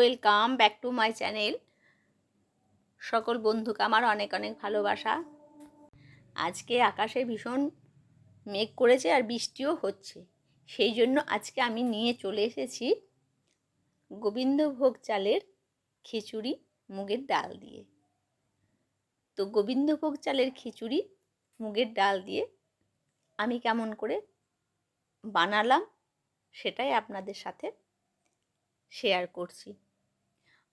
Welcome back to my channel সকল বন্ধুকে আমার অনেক অনেক ভালোবাসা। আজকে আকাশে ভীষণ মেঘ করেছে আর বৃষ্টিও হচ্ছে। সেই জন্য আজকে আমি নিয়ে চলে এসেছি গোবিন্দভোগ চালের খিচুড়ি মুগের ডাল দিয়ে। তো গোবিন্দভোগ চালের খিচুড়ি মুগের ডাল দিয়ে আমি কেমন করে বানালাম সেটাই আপনাদের সাথে শেয়ার করছি।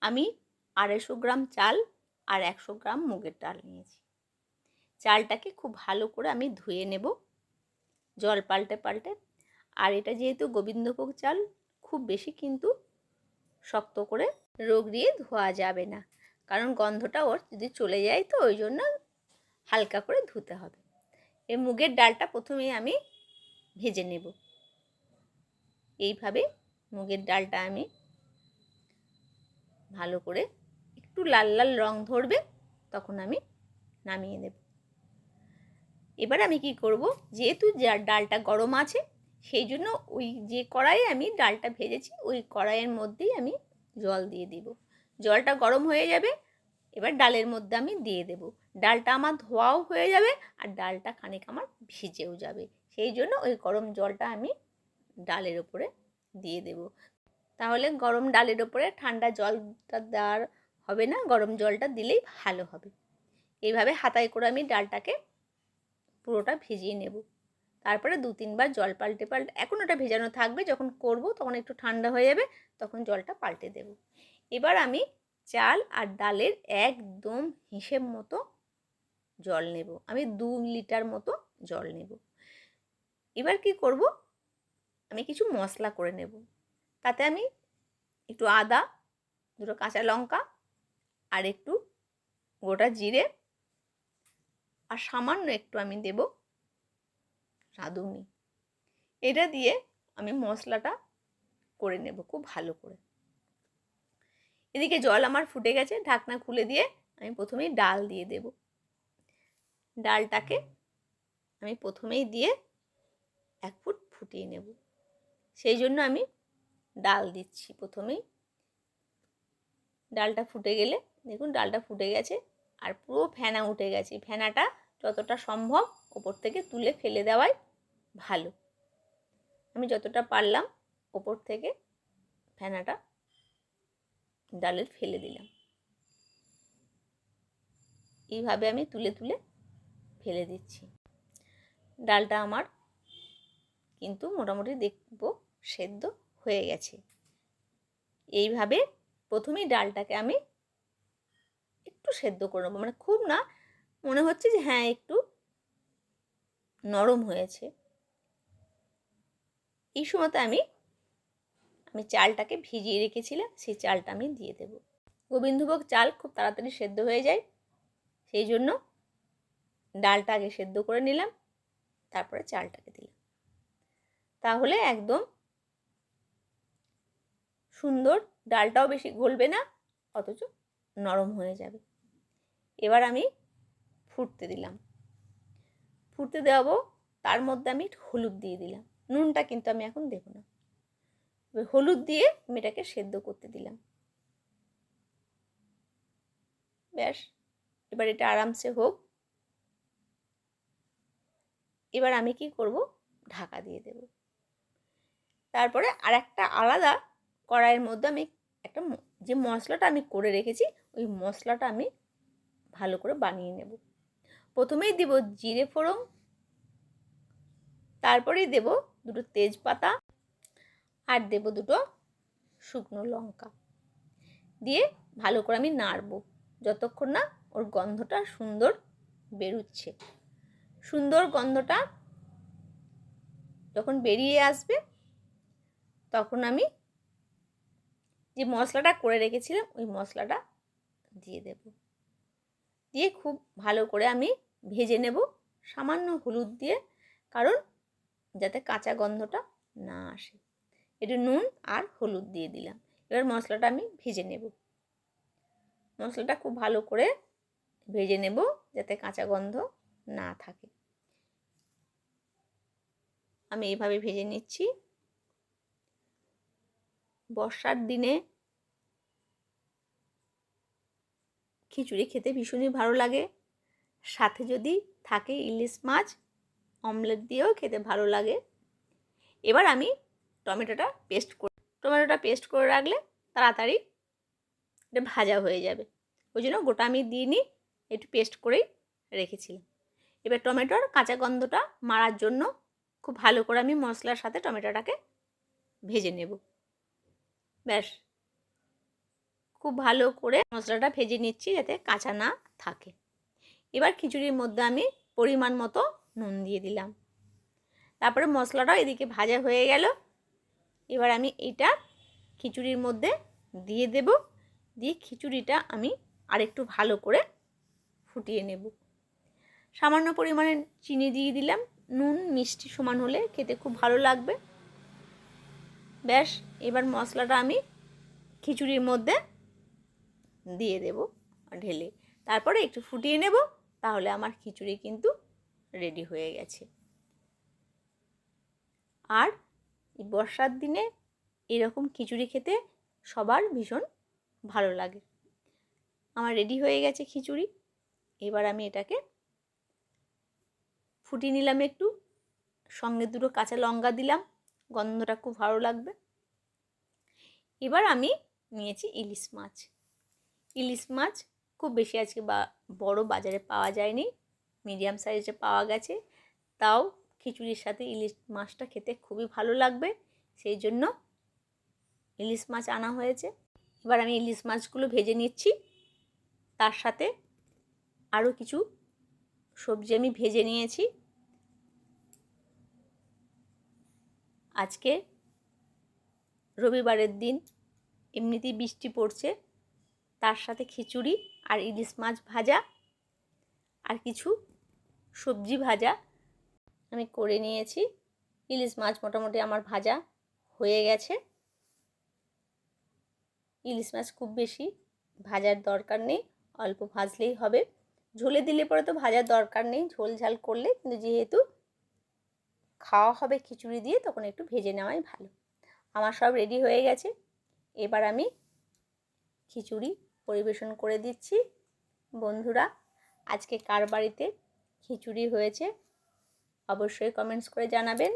আমি আড়াইশো গ্রাম চাল আর একশো গ্রাম মুগের ডাল নিয়েছি। চালটাকে খুব ভালো করে আমি ধুয়ে নেব। জল পাল্টে পাল্টে। আর এটা যেহেতু গোবিন্দভোগ চাল, খুব বেশি কিন্তু শক্ত করে রোগ দিয়ে ধোয়া যাবে না। কারণ গন্ধটা ওর যদি চলে যায় তো ওই জন্য হালকা করে ধুতে হবে। এই মুগের ডালটা প্রথমেই আমি ভেজে নেব। এইভাবে মুগের ডালটা আমি ভালো করে একটু লাল লাল রং ধরবে, তখন আমি নামিয়ে দেব এবার আমি কি করব? যেহেতু যার ডালটা গরম আছে, সেই জন্য ওই যে কড়াইয়ে আমি ডালটা ভেজেছি, ওই কড়াইয়ের মধ্যেই আমি জল দিয়ে দিব। জলটা গরম হয়ে যাবে, এবার ডালের মধ্যে আমি দিয়ে দেব। ডালটা আমার ধোয়াও হয়ে যাবে আর ডালটা খানিক আমার ভিজেও যাবে। সেই জন্য ওই গরম জলটা আমি ডালের ওপরে দিয়ে দেব। তাহলে গরম ডালের ওপরে ঠান্ডা জলটা দেওয়ার হবে না, গরম জলটা দিলেই ভালো হবে। এইভাবে হাতায় করে আমি ডালটাকে পুরোটা ভিজিয়ে নেব। তারপরে দু তিনবার জল পাল্টে পাল্টে, এখন ওটা ভেজানো থাকবে, যখন করব তখন একটু ঠান্ডা হয়ে যাবে, তখন জলটা পাল্টে দেব। এবার আমি চাল আর ডালের একদম হিসেব মতো জল নেব, আমি দু লিটার মতো জল নেব। এবার কি করব? আমি কিছু মশলা করে নেব। তাতে আমি একটু আদা, দুটো কাঁচা লঙ্কা আর একটু গোটা জিরে আর সামান্য একটু আমি দেব রাঁধুনি। এটা দিয়ে আমি মশলাটা করে নেব খুব ভালো করে। এদিকে জল আমার ফুটে গেছে, ঢাকনা খুলে দিয়ে আমি প্রথমেই ডাল দিয়ে দেব। ডালটাকে আমি প্রথমেই দিয়ে এক ফুট ফুটিয়ে নেব। সেই জন্য আমি ডাল দিচ্ছি প্রথমেই। ডালটা ফুটে গেলে, দেখুন ডালটা ফুটে গেছে আর পুরো ফেনা উঠে গেছে। ফেনাটা যতটা সম্ভব ওপর থেকে তুলে ফেলে দেওয়াই ভালো। আমি যতটা পারলাম ওপর থেকে ফেনাটা ডালের ফেলে দিলাম। এইভাবে আমি তুলে তুলে ফেলে দিচ্ছি। ডালটা আমার কিন্তু মোটামুটি দেখব সেদ্ধ হয়ে গেছে। এইভাবে প্রথমেই ডালটাকে আমি একটু সেদ্ধ করে নেব। মানে খুব না, মনে হচ্ছে যে হ্যাঁ একটু নরম হয়েছে। এই সময়তে আমি আমি চালটাকে ভিজিয়ে রেখেছিলাম, সেই চালটা আমি দিয়ে দেব। গোবিন্দভোগ চাল খুব তাড়াতাড়ি সেদ্ধ হয়ে যায়। সেই জন্য ডালটা আগে সেদ্ধ করে নিলাম, তারপরে চালটাকে দিলাম। তাহলে একদম সুন্দর, ডালটাও বেশি গলবে না, অথচ নরম হয়ে যাবে। এবার আমি ফুটতে দিলাম। ফুটতে দেওয়াবো, তার মধ্যে আমি হলুদ দিয়ে দিলাম। নুনটা কিন্তু আমি এখন দেবো না। হলুদ দিয়ে আমি এটাকে সেদ্ধ করতে দিলাম। ব্যাস, এবার এটা আরামসে হোক। এবার আমি কি করব? ঢাকা দিয়ে দেব। তারপরে আর একটা আলাদা কড়াইয়ের মধ্যে আমি একটা যে মশলাটা আমি করে রেখেছি, ওই মশলাটা আমি ভালো করে বানিয়ে নেব। প্রথমেই দেব জিরে ফোড়ন, তারপরেই দেব দুটো তেজপাতা আর দেব দুটো শুকনো লঙ্কা। দিয়ে ভালো করে আমি নাড়ব যতক্ষণ না ওর গন্ধটা সুন্দর বেরুচ্ছে। সুন্দর গন্ধটা যখন বেরিয়ে আসবে, তখন আমি যে মশলাটা করে রেখেছিলাম, ওই মশলাটা দিয়ে দেব। দিয়ে খুব ভালো করে আমি ভেজে নেব, সামান্য হলুদ দিয়ে, কারণ যাতে কাঁচা গন্ধটা না আসে। একটু নুন আর হলুদ দিয়ে দিলাম। এবার মশলাটা আমি ভেজে নেব। মশলাটা খুব ভালো করে ভেজে নেব যাতে কাঁচা গন্ধ না থাকে। আমি এইভাবে ভেজে নিচ্ছি। বর্ষার দিনে খিচুড়ি খেতে ভীষণই ভালো লাগে। সাথে যদি থাকে ইলিশ মাছ, অমলেট দিয়েও খেতে ভালো লাগে। এবার আমি টমেটোটা পেস্ট করে, টমেটোটা পেস্ট করে রাখলে তাড়াতাড়ি এটা ভাজা হয়ে যাবে। ওই জন্য গোটা আমি দিইনি একটু পেস্ট করেই রেখেছিলাম। এবার টমেটোর কাঁচা গন্ধটা মারার জন্য খুব ভালো করে আমি মশলার সাথে টমেটোটাকে ভেজে নেব। ব্যাস। খুব ভালো করে মশলাটা ভেজে নিচ্ছি যাতে কাঁচা না থাকে। এবার খিচুড়ির মধ্যে আমি পরিমাণ মতো নুন দিয়ে দিলাম। তারপরে মশলাটা এদিকে ভাজা হয়ে গেল। এবার আমি এটা খিচুড়ির মধ্যে দিয়ে দেব। দিয়ে খিচুড়িটা আমি আরেকটু ভালো করে ফুটিয়ে নেব। সামান্য পরিমাণে চিনি দিয়ে দিলাম। নুন মিষ্টি সমান হলে খেতে খুব ভালো লাগবে। ব্যাস, এবার মশলাটা আমি খিচুড়ির মধ্যে দিয়ে দেব ঢেলে। তারপরে একটু ফুটিয়ে নেব, তাহলে আমার খিচুড়ি কিন্তু রেডি হয়ে গেছে। আর বর্ষার দিনে এরকম খিচুড়ি খেতে সবার ভীষণ ভালো লাগে। আমার রেডি হয়ে গেছে খিচুড়ি। এবার আমি এটাকে ফুটিয়ে নিলাম একটু, সঙ্গে দুটো কাঁচা লঙ্কা দিলাম। গন্ধটা খুব ভালো লাগবে। এবার আমি নিয়েছি ইলিশ মাছ। ইলিশ মাছ খুব বেশি আজকে বা, বড় বাজারে পাওয়া যায়নি, মিডিয়াম সাইজে পাওয়া গেছে। তাও খিচুড়ির সাথে ইলিশ মাছটা খেতে খুবই ভালো লাগবে, সেই জন্য ইলিশ মাছ আনা হয়েছে। এবার আমি ইলিশ মাছগুলো ভেজে নিচ্ছি। তার সাথে আরও কিছু সবজি আমি ভেজে নিয়েছি। আজকে রবিবারের দিন এমনিতেই বৃষ্টি পড়ছে, তার সাথে খিচুড়ি আর ইলিশ মাছ ভাজা আর কিছু সবজি ভাজা আমি করে নিয়েছি। ইলিশ মাছ মোটামুটি আমার ভাজা হয়ে গেছে। ইলিশ মাছ খুব বেশি ভাজার দরকার নেই, অল্প ভাজলেই হবে। ঝোলে দিলে পরে তো ভাজার দরকার নেই, ঝোল ঝাল করলে, কিন্তু যেহেতু খাওয়া হবে খিচুড়ি দিয়ে তখন একটু ভেজে নেওয়াই ভালো। আমার সব রেডি হয়ে গেছে। এবার আমি খিচুড়ি পরিবেশন করে দিচ্ছি। বন্ধুরা, আজকে কার বাড়িতে খিচুড়ি হয়েছে? অবশ্যই কমেন্টস করে জানাবেন।